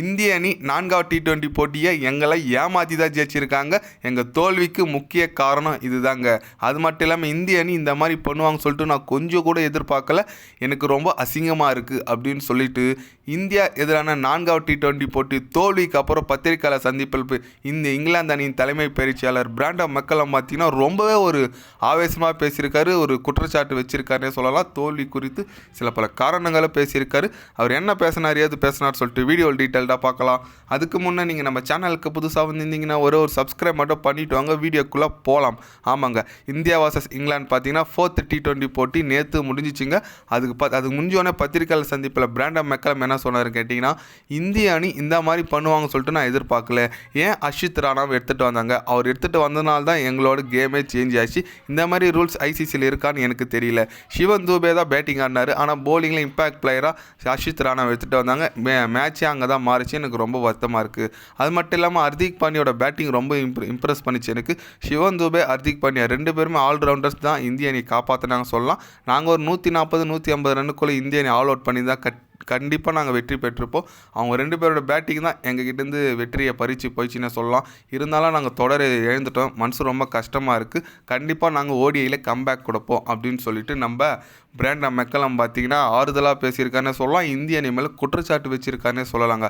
இந்திய அணி நான்காவது டி டுவெண்ட்டி போட்டியை எங்களை ஏமாற்றி தான் ஜெயிச்சிருக்காங்க. எங்கள் தோல்விக்கு முக்கிய காரணம் இதுதாங்க. அது மட்டும் இல்லாமல் இந்திய அணி இந்த மாதிரி பண்ணுவாங்க சொல்லிட்டு நான் கொஞ்சம் கூட எதிர்பார்க்கல. எனக்கு ரொம்ப அசிங்கமாக இருக்குது அப்படின்னு சொல்லிட்டு இந்தியா எதிரான நான்காவது டி டுவெண்ட்டி போட்டி தோல்விக்கு அப்புறம் பத்திரிகையாளர் சந்திப்பில் இந்த இங்கிலாந்து அணியின் தலைமை பயிற்சியாளர் பிராண்டா மக்களை பார்த்தீங்கன்னா ரொம்பவே ஒரு ஆவேசமாக பேசியிருக்காரு ஒரு குற்றச்சாட்டு வச்சிருக்காருன்னே சொல்லலாம். தோல்வி குறித்து சில பல காரணங்களை பேசியிருக்காரு. அவர் என்ன பேசினார் ஏது பேசினார் சொல்லிட்டு வீடியோ டீட்டெயில்டாக பார்க்கலாம். அதுக்கு முன்னே நீங்கள் நம்ம சேனலுக்கு புதுசாக வந்திருந்தீங்கன்னா ஒரு ஒரு சப்ஸ்கிரைப் மட்டும் பண்ணிட்டு வாங்க. வீடியோக்குள்ளே போகலாம் ஆமாங்க. இந்தியா வர்சஸ் இங்கிலாந்து பார்த்தீங்கன்னா ஃபோர்த் டி டுவெண்ட்டி போட்டி நேற்று முடிஞ்சிச்சுங்க. அதுக்கு ப அதுக்கு முடிஞ்சோடனே பத்திரிகையாளர் சந்திப்பில் பிராண்டம் மெக்கலம் என்ன சொன்னார் கேட்டிங்கன்னா இந்திய அணி இந்த மாதிரி பண்ணுவாங்க சொல்லிட்டு நான் எதிர்பார்க்கல. ஏன் அஷித் ராணாவை எடுத்துகிட்டு வந்தாங்க? அவர் எடுத்துகிட்டு வந்தனால தான் எங்களோட கேமே சேஞ்ச் ஆச்சு. இந்த மாதிரி ரூல்ஸ் ஐசிசியில் இருக்கான்னு எனக்கு தெரியல. சிவன் தூபே தான் பேட்டிங் ஆடினார். ஆனால் போலிங்கில் இம்பாக்ட் பிளேயராக அஷித் ராணாவை எடுத்துகிட்டு வந்தாங்க. மே மேட்சே அங்கே தான் மாறிச்சு. எனக்கு ரொம்ப வருத்தமாக இருக்குது அது மட்டும் இல்லாமல் ஹர்திக் பாண்டியோட பேட்டிங் ரொம்ப இம்ப்ர இம்ப்ரெஸ் பண்ணிச்சு எனக்கு. சிவன் தூபே ஹர்திக் பாண்டியா ரெண்டு பேருமே ஆல்ரவுண்டர்ஸ் தான் இந்திய அணி காப்பாற்றினாங்க சொல்லலாம். நாங்கள் ஒரு நூற்றி நாற்பது நூற்றி ஐம்பது ரன்னுக்குள்ளே இந்திய அணி ஆல் அவுட் பண்ணி தான் கட் கண்டிப்பாக நாங்கள் வெற்றி பெற்றிருப்போம். அவங்க ரெண்டு பேரோட பேட்டிங் தான் எங்ககிட்டேருந்து வெற்றியை பறித்து போயிடுச்சுன்னு சொல்லலாம். இருந்தாலும் நாங்கள் தொடரை இழந்துட்டோம். மனசு ரொம்ப கஷ்டமாக இருக்குது கண்டிப்பாக நாங்கள் ஓடிஐயில் கம்பேக் கொடுப்போம் அப்படின்னு சொல்லிட்டு நம்ம பிராண்டா மெக்கலம் பார்த்தீங்கன்னா ஆறுதலாக பேசியிருக்காருன்னு சொல்லலாம். இந்திய அணி மேலே குற்றச்சாட்டு வச்சுருக்காருன்னு சொல்லலாங்க.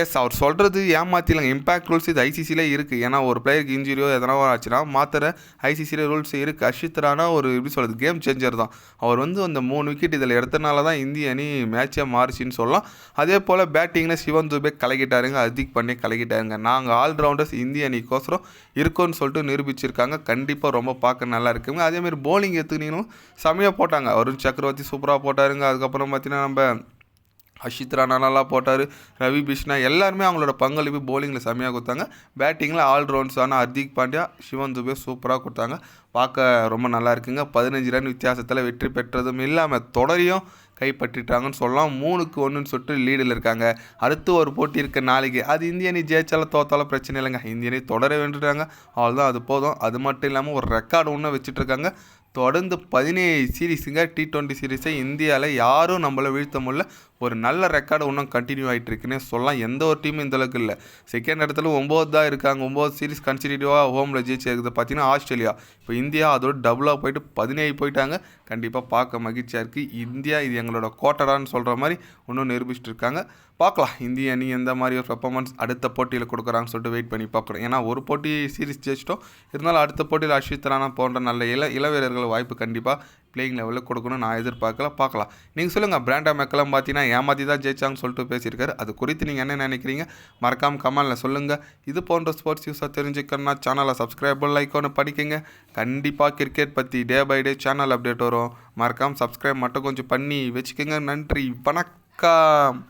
எஸ் அவர் சொல்கிறது ஏமாத்திலங்க இம்பாக்ட் ரூல்ஸ் இது ஐசிசியில் இருக்குது ஏன்னா ஒரு பிளேயருக்கு இன்ஜுரியோ எதனா ஆச்சுன்னா மாத்திர ஐசிசியில் ரூல்ஸ் இருக்குது அஷித்ரானா ஒரு எப்படி சொல்கிறது கேம் சேஞ்சர் தான். அவர் வந்து அந்த மூணு விக்கெட் இதில் எடுத்தனால தான் இந்திய அணி மேட்சே மாறிச்சின்னு சொல்லலாம். அதே போல் பேட்டிங்கில் சிவன் துபே கலக்கிட்டாருங்க. அதிக் பண்ணி கலக்கிட்டாருங்க. நாங்கள் ஆல்ரவுண்டர்ஸ் இந்திய அணிக்கோசரம் இருக்கோன்னு சொல்லிட்டு நிரூபிச்சிருக்காங்க. கண்டிப்பாக ரொம்ப பார்க்க நல்லா இருக்குங்க. அதேமாதிரி போலிங் எடுத்துக்கிட்டீங்களும் செம்மையாக போட்டாங்க. அவர் சக்கரவர்த்தி சூப்பராக போட்டாருங்க. அதுக்கப்புறம் பார்த்தீங்கன்னா நம்ம அஷித் ராணா நல்லா போட்டார். ரவி பிஷ்ணா எல்லாருமே அவங்களோட பங்களிப்பு போலிங்கில் செம்மையாக கொடுத்தாங்க. பேட்டிங்கில் ஆல்ரவுண்ட்ஸான ஆனால் ஹர்திக் பாண்டியா சிவன் துபே சூப்பராக கொடுத்தாங்க. பார்க்க ரொம்ப நல்லா இருக்குங்க. பதினஞ்சு ரன் வித்தியாசத்தில் வெற்றி பெற்றதும் இல்லாமல் தொடரையும் கைப்பற்றிட்டாங்கன்னு சொல்லலாம். மூணுக்கு ஒன்றுன்னு சொல்லிட்டு லீடில் இருக்காங்க. அடுத்து ஒரு போட்டி இருக்க நாளைக்கு. அது இந்திய அணி ஜெயிச்சாலும் தோத்தாலும் பிரச்சனை இல்லைங்க. இந்திய அணி தொடர வென்றுட்டாங்க அவ்வளோதான் அது போதும். அது மட்டும் இல்லாமல் ஒரு ரெக்கார்டு ஒன்று வச்சுட்ருக்காங்க தொடர்ந்து பதினேழு சீரீஸுங்க டி டுவெண்ட்டி சீரீஸை இந்தியாவில் யாரும் நம்மளை வீழ்த்த முடியல. ஒரு நல்ல ரெக்கார்டு இன்னும் கண்டினியூ ஆகிட்டு இருக்குன்னே சொல்லலாம். எந்த ஒரு டீமும் இந்த அளவுக்கு இல்லை. செகண்ட் இடத்துல ஒம்பது தான் இருக்காங்க. ஒம்பது சீரீஸ் கன்சிடியூவாக ஹோமில் ஜெயிச்சிருக்குது பார்த்தீங்கன்னா ஆஸ்திரேலியா. இப்போ இந்தியா அதோட டபுளாக போயிட்டு பதினேழு போயிட்டாங்க. கண்டிப்பாக பார்க்க மகிழ்ச்சியாக இருக்குது இந்தியா இது எங்களோட கோட்டடான்னு சொல்கிற மாதிரி இன்னும் நிரூபிச்சுட்டு இருக்காங்க பார்க்கலாம். இந்திய அணி எந்த மாதிரி ஒரு பெர்ஃபார்மன்ஸ் அடுத்த போட்டியில் கொடுக்குறாங்கன்னு சொல்லிட்டு வெயிட் பண்ணி பார்க்குறோம். ஏன்னா ஒரு போட்டி சீரிஸ் ஜெயிச்சிட்டோம். இருந்தாலும் அடுத்த போட்டியில் அஸ்வித் ராணா போன்ற நல்ல இள இளவீரர்கள் வாய்ப்பு கண்டிப்பாக பிளேயிங் லெவலில் கொடுக்கணும்னு நான் எதிர்பார்க்கல. பார்க்கலாம். நீங்கள் சொல்லுங்கள் பிராண்டா மெக்கலம் பார்த்தீங்கன்னா ஏமாற்றி தான் ஜெயிச்சாங்கன்னு சொல்லிட்டு பேசியிருக்காரு. அது குறித்து நீங்கள் என்ன நினைக்கிறீங்க? மறக்காமல் கமெண்டில் சொல்லுங்கள் இது போன்ற ஸ்போர்ட்ஸ் யூஸாக தெரிஞ்சுக்கணும்னா சேனலை சப்ஸ்கிரைப் லைக் ஒன்று படிக்கங்க. கண்டிப்பாக கிரிக்கெட் பற்றி day by day channel update வரும். மறக்காமல் சப்ஸ்கிரைப் மட்டும் கொஞ்சம் பண்ணி வச்சுக்கோங்க. நன்றி. வணக்கம்.